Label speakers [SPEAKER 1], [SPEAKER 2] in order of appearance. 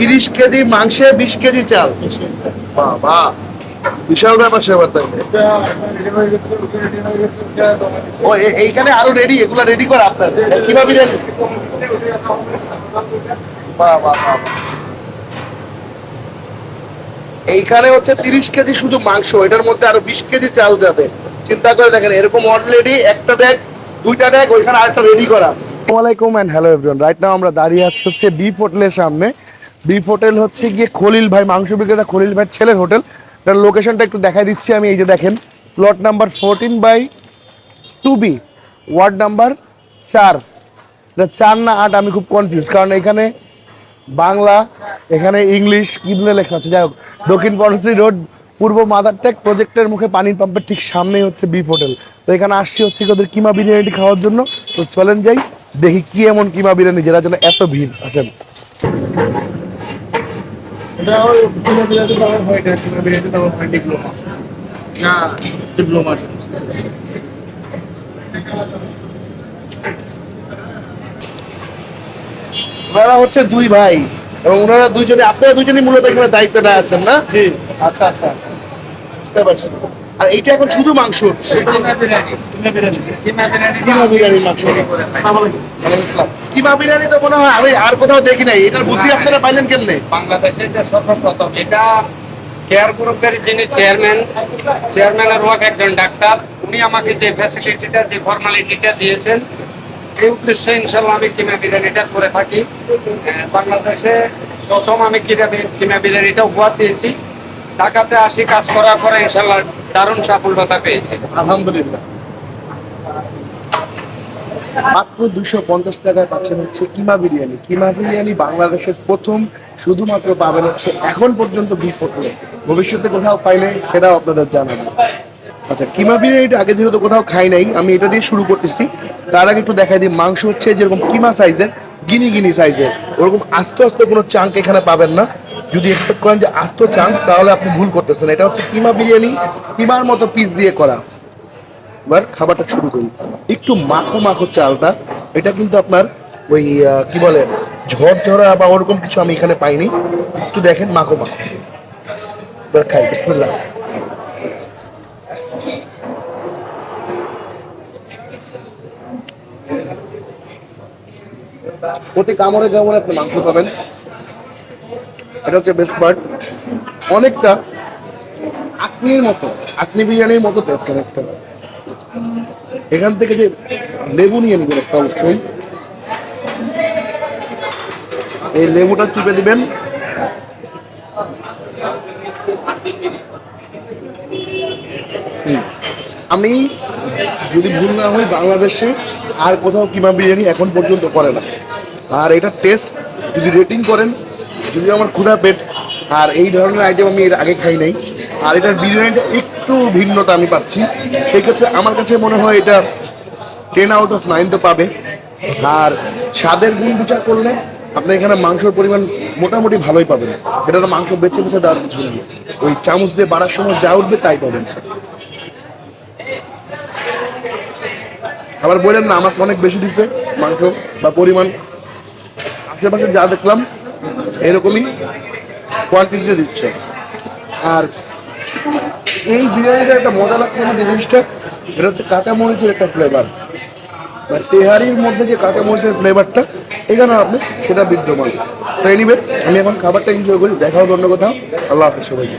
[SPEAKER 1] তিরিশ কেজি মাংসে বিশ কেজি চাল। বাবা, বিশাল ব্যাপার স্যাপার তাই ও এইখানে আরও রেডি এগুলা রেডি করা আপনার। কীভাবে রেডি এইখানে হচ্ছে তিরিশ কেজি শুধু মাংস, এটার মধ্যে আরও বিশ কেজি চাল যাবে। চিন্তা করে দেখেন, এরকম অলরেডি একটা ডেক দুইটা ডেক ওইখানে আরেকটা রেডি করা। আসসালামাইকুম and hello everyone right now আমরা দাঁড়িয়ে আছি হচ্ছে বিফ হোটেলের সামনে। বিফ হোটেল হচ্ছে গিয়ে খলিল ভাই, মাংস বিক্রেতা খলিল ভাই ছেলের হোটেল। তার লোকেশনটা একটু দেখাই দিচ্ছি আমি, এই যে দেখেন plot number fourteen by two B ward number চার। চার না আট, আমি খুব কনফিউজ কারণ এখানে বাংলা, এখানে ইংলিশ কিবলে লেখা আছে? যাই হোক, দক্ষিণ পরশ্রী রোড পূর্ব মাদারটেক প্রজেক্টের মুখে পানির পাম্পের ঠিক সামনেই হচ্ছে বিফ হোটেল তো এখানে আসছি হচ্ছে ওদের কিমা বিরিয়ানিটি খাওয়ার জন্য। তো চলেন যাই, দেখি কি এমন কিমা বিরিয়ানি, যেটার জন্য এত ভিড়। আছেন এটা ওই কিমা তো আমার হয় এটা কিমা বিরিয়ানি তো আমার হয় ডিপ্লোমা না ডিপ্লোমা ওনারা হচ্ছে দুই ভাই এবং ওনারা দুইজনে আপনারা দুজনেই মূলত এখানে দায়িত্বটা আছেন না?
[SPEAKER 2] জি।
[SPEAKER 1] আচ্ছা আচ্ছা। বুঝতে পারছি। আর এইটা এখন শুধু মাংস হচ্ছে।
[SPEAKER 2] কিমা বিরিয়ানি
[SPEAKER 1] তো মনে হয় আমি আর কোথাও দেখি নাই। এটার বুদ্ধি আপনারা পাইলেন কেমনে?
[SPEAKER 2] বাংলাদেশে এটা সর্বপ্রথম। এটা কেয়ার গ্রুপের যিনি চেয়ারম্যান চেয়ারম্যানের ওয়াইফ একজন ডাক্তার উনি আমাকে যে ফ্যাসিলিটিটা যে ফর্মালিটিটা দিয়েছেন এই উদ্দেশ্যে ইনশাল্লাহ আমি কিমা বিরিয়ানিটা করে থাকি। বাংলাদেশে প্রথম আমি কিমা কিমা বিরিয়ানিটা উপহার দিয়েছি। ঢাকাতে আসি, কাজ করার পরে ইনশাল্লাহ দারুণ সাফল্যতা পেয়েছি।
[SPEAKER 1] আলহামদুলিল্লাহ। মাত্র দুশো পঞ্চাশ টাকায় পাচ্ছেন হচ্ছে কিমা বিরিয়ানি। কিমা বিরিয়ানি বাংলাদেশের প্রথম, শুধুমাত্র পাবেন হচ্ছে এখন পর্যন্ত বিফ ভবিষ্যতে কোথাও পাইলে সেটাও আপনাদের জানাব। আচ্ছা কিমা বিরিয়ানিটা আগে যেহেতু কোথাও খাই নাই, আমি এটা দিয়ে শুরু করতেছি। তার আগে একটু দেখাই দিই, মাংস হচ্ছে যেরকম কিমা সাইজের গিনি গিনি সাইজের ওরকম আস্তে আস্তে কোনো চাঙ্ক এখানে পাবেন না। যদি এক্সপেক্ট করেন যে আস্ত চান, তাহলে আপনি ভুল করতেছেন। এটা হচ্ছে কিমা বিরিয়ানি, কিমার মতো পিস দিয়ে করা। এবার খাবারটা শুরু করি। একটু মাখো মাখো চালটা। এটা কিন্তু আপনার ওই কি বলে, ঝরঝরা বা ওরকম কিছু আমি এখানে পাইনি। একটু দেখেন মাখো মাখো। এবার খাই, বিসমিল্লাহ। প্রতি কামড়ে কামড়ে আপনি মাংস পাবেন এটা হচ্ছে বেস্ট পার্ট অনেকটা আকনির মতো আকনি বিরিয়ানির মতো টেস্ট অনেকটা এখান থেকে যে লেবু নিয়ে নেবেন একটা অবশ্যই। এই লেবুটা চিপে দিবেন। আমি যদি ভুল না হই, বাংলাদেশে আর কোথাও কিমা বিরিয়ানি এখন পর্যন্ত করে না। আর এটা টেস্ট যদি রেটিং করেন যদি আমার ক্ষুধা পেট, আর এই ধরনের আইটেম আমি এর আগে খাই নাই। আর এটার বিরিয়ানিটা একটু ভিন্নতা আমি পাচ্ছি। সেই ক্ষেত্রে আমার কাছে মনে হয় এটা টেন আউট অফ নাইন তো পাবে। আর স্বাদের গুণ বিচার করলে আপনি এখানে মাংসর পরিমাণ মোটামুটি ভালোই পাবেন। এটা তো মাংস বেছে বেছে দেওয়ার কিছু নেই। ওই চামচ দিয়ে বাড়ার সময় যা উঠবে তাই পাবেন। আবার বললেন না, আমাকে অনেক বেশি দিছে মাংস বা পরিমাণ। আশেপাশে যা দেখলাম এরকমই কোয়ালিটিতে দিচ্ছে। আর এই বিরিয়ানিটা একটা মজা লাগছে আমার জিনিসটা। এটা হচ্ছে কাঁচা মরিচের একটা ফ্লেভার আর তেহারির মধ্যে যে কাঁচা মরিচের ফ্লেভারটা এখানে আপনি সেটা বিদ্যমান। তাই এনিবে আমি এখন খাবারটা এনজয় করি, দেখা হবে অন্য কোথাও। আল্লাহ হাফিজ সবাইকে।